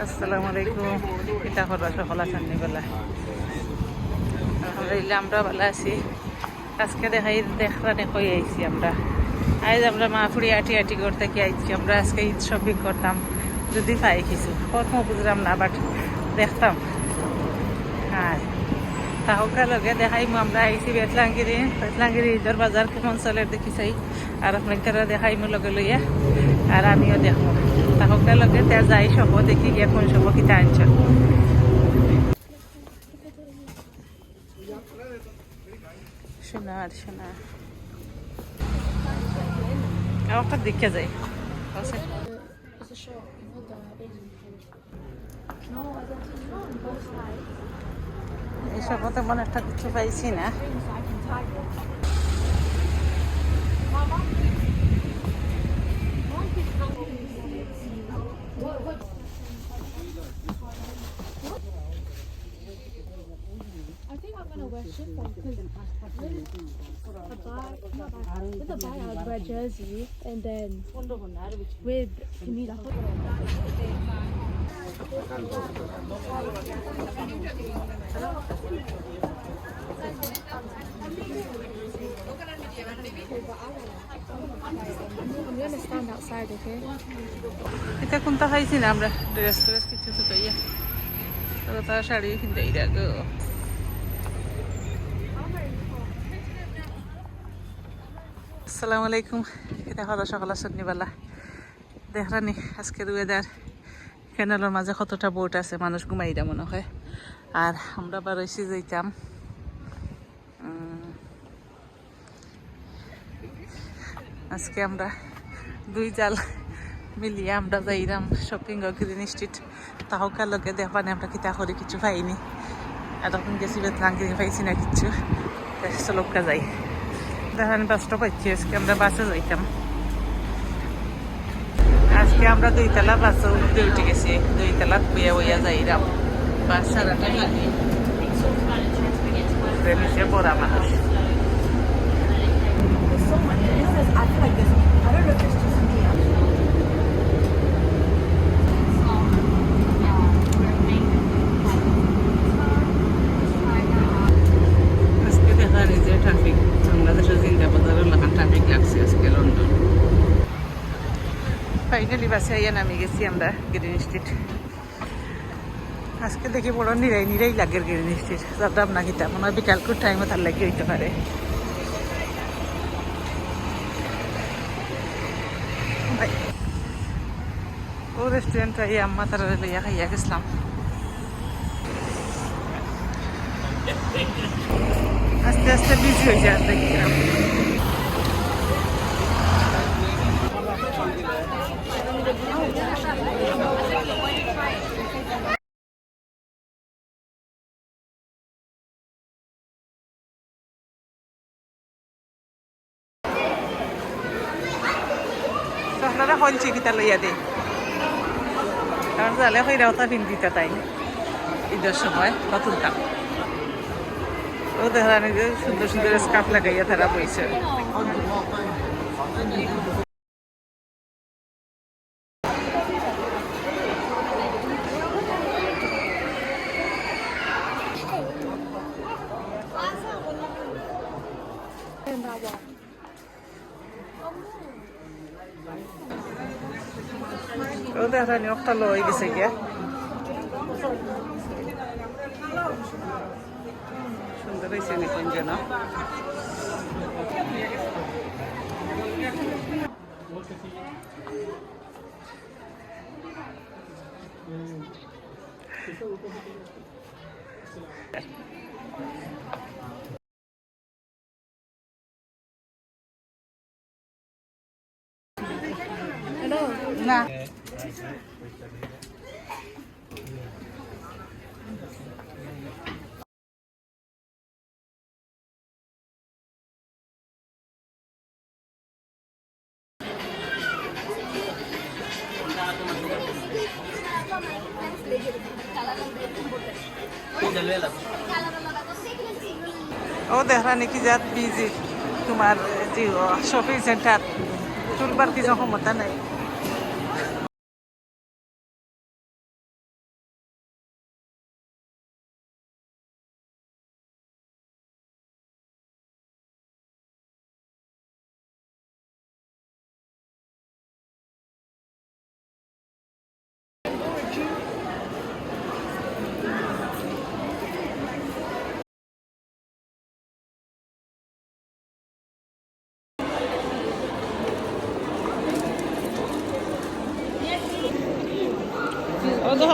আসসালামু আলাইকুম। আমরা আছি। আজকে দেখাই আমরা? আমরা আইছি? আমরা আজকে শপিং করতাম। যদি পাই কিছু। কর্ম বুঝলাম না বাট দেখতাম। হ্যাঁ। তাহকা লগে দেখাইমু। আমরা আইছি বেতলাঙ্গিরি। বেতলাঙ্গিরি ঈদের বাজার কেমন চলে দেখি আর আপনারা দেখাইমু লগে লইয়া। আর আমিও দেখব। তাহকা লগে তে যাই সব দেখি গিয়ে কোন সব কিতা আনছ সোনার সোনা একটা দেখে যাই আছে It's a shop. You hold the Asian food. No, I don't think no, on both sides. এইসব তেমন একটা কিছু পাইছি না with I would wear jersey and then with okay? এটা কোনটা খাইছি না আমরা ড্রেস ট্রেস কিছু শুকাইয়া তবে তার শাড়ি কিনতে এই দেখো আসসালামু আলাইকুম। এটা হলো সকাল সন্ধ্যেবেলা দেখরানি আজকের ওয়েদার ক্যানেলের মাঝে কতটা বোট আছে, মানুষ ঘুমাইরা মনে হয়। আর আমরা বার হয়েছি যাইতাম। আজকে আমরা দুই জাল মিলিয়ে আমরা যাইরাম শপিং গ্রিন স্ট্রিট তাহকার লগে দেখবানে আমরা কিতা করে কিছু পাইনি। এতক্ষণ গেছি বেতলাম কিনে পাইছি না কিচ্ছু চলকা যাই। দেখানি বাসটা পাইছি আজকে আমরা বাসে যাইতাম। আজকে আমরা দুইতলা বাসে উঠতে উঠে গেছি দুইতলা বইয়া বইয়া যাইরাম। বাস সারাটা খালি is, I feel like this. I don't know if it's just me. Finally বাসে আইয়া নামে গেছি আমরা গ্রিন স্ট্রিট আজকে দেখি বড় নিরাই নিরাই লাগে গ্রিন স্ট্রিট যাতাম না কিতা মনে হয় বিকালকুর টাইমে তার লাগে হইতে পারে। ও রেস্টুরেন্ট আইয়া আম্মা তারা লইয়া খাইয়া গেছিলাম। আস্তে আস্তে বিজি হয়ে যায় দেখলাম আপনারা হলছে কিতা লইয়া দে কারণ জালে হইরাও তা পিন্দিতা তাই। ঈদের সময় নতুনটা ও দেখা সুন্দর সুন্দর স্কার্ফ লাগাইয়া তারা বইছে। And that one. ও দেখা নি একটা লই গেছে গিয়া সুন্দর হয়েছে নি কুঞ্জন Hello. না। ও দেখা নাকি যাত বিজি তোমার যে শপিং সেন্টার চুলবার কিছু ক্ষমতা নাই?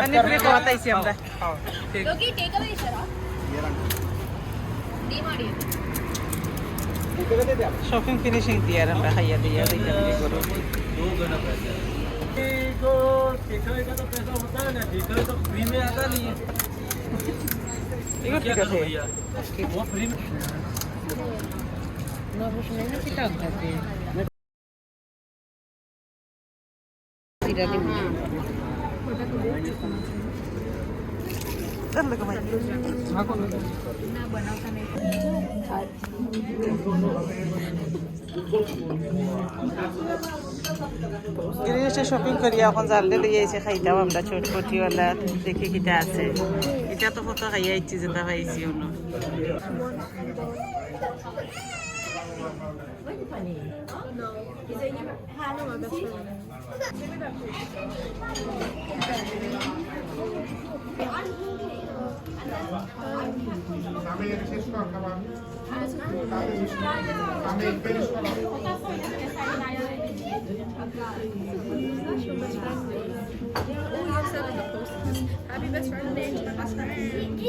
ಮನೆಪುರಿ ತಗೋತೈಸಿ ಅಂದ್ರೆ ಮಾಡಿ shopping finishing di aram raha ya di aram di aram di aram di shopping করি, এখন জানলে লইয়া এসে খাইতাম আমরা চটপটিওয়ালা দেখি কিটা আছে। এটা তো কত খাইয়া ইচ্ছি যেটা খাইছি অন্য। Happy best friend day to my best friend.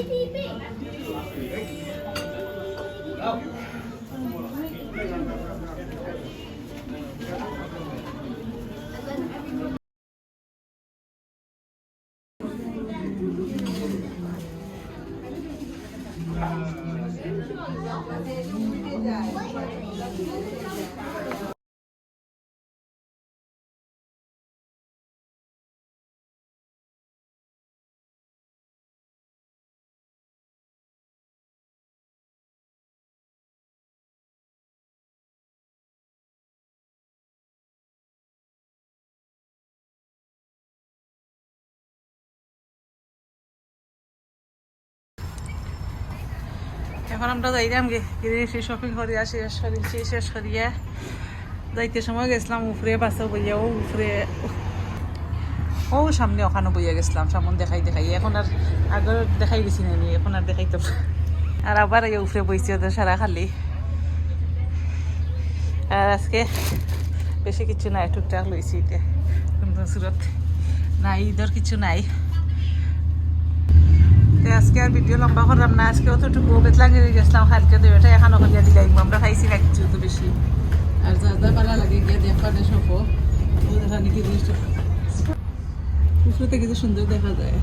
Obrigada. এখন আমরা যাইলাম গে, গিয়ে শপিং করিয়া শেষ করেছি শেষ করিয়া যাইতে সময় গেছিলাম, উফরে বাসে বইয়া, ও উফরে, ও সামনে ওখানে বইয়া গেছিলাম, সামন দেখাই দেখাই, এখন আর আগর দেখাই গেছি না আমি, এখন আর দেখাই তো আর আবার এই উফরে বইছি ওদের সারা খালি। আর আজকে বেশি কিছু নাই, টুকটাক লইছি কিন্তু সুরত নাই ঈদের কিছু নাই। তো আজকে আর ভিডিও লম্বা করলাম না আজকে অতটুকু বেতলা গিয়ে গেছিলাম কালকে তো এটা এখানে করিয়া দিলাই আমরা খাইছি না কিছু তো বেশি। আর যা যা ভালো লাগে গিয়ে দেখা নেই সব ও। দেখা জিনিসটা? উপরে কিছু সুন্দর দেখা যায়।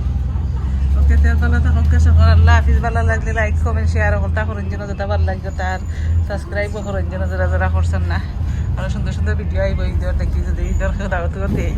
ওকে তেল তলা থাকুক সকল আল্লাহ হাফিজ। ভালো লাগলে লাইক কমেন্ট শেয়ার করতা করেন যেন যেটা ভালো লাগবে তার সাবস্ক্রাইবও করেন যেন যারা যারা করছেন না। আরও সুন্দর সুন্দর ভিডিও আইব ঈদের দেখি যদি ঈদের দেই।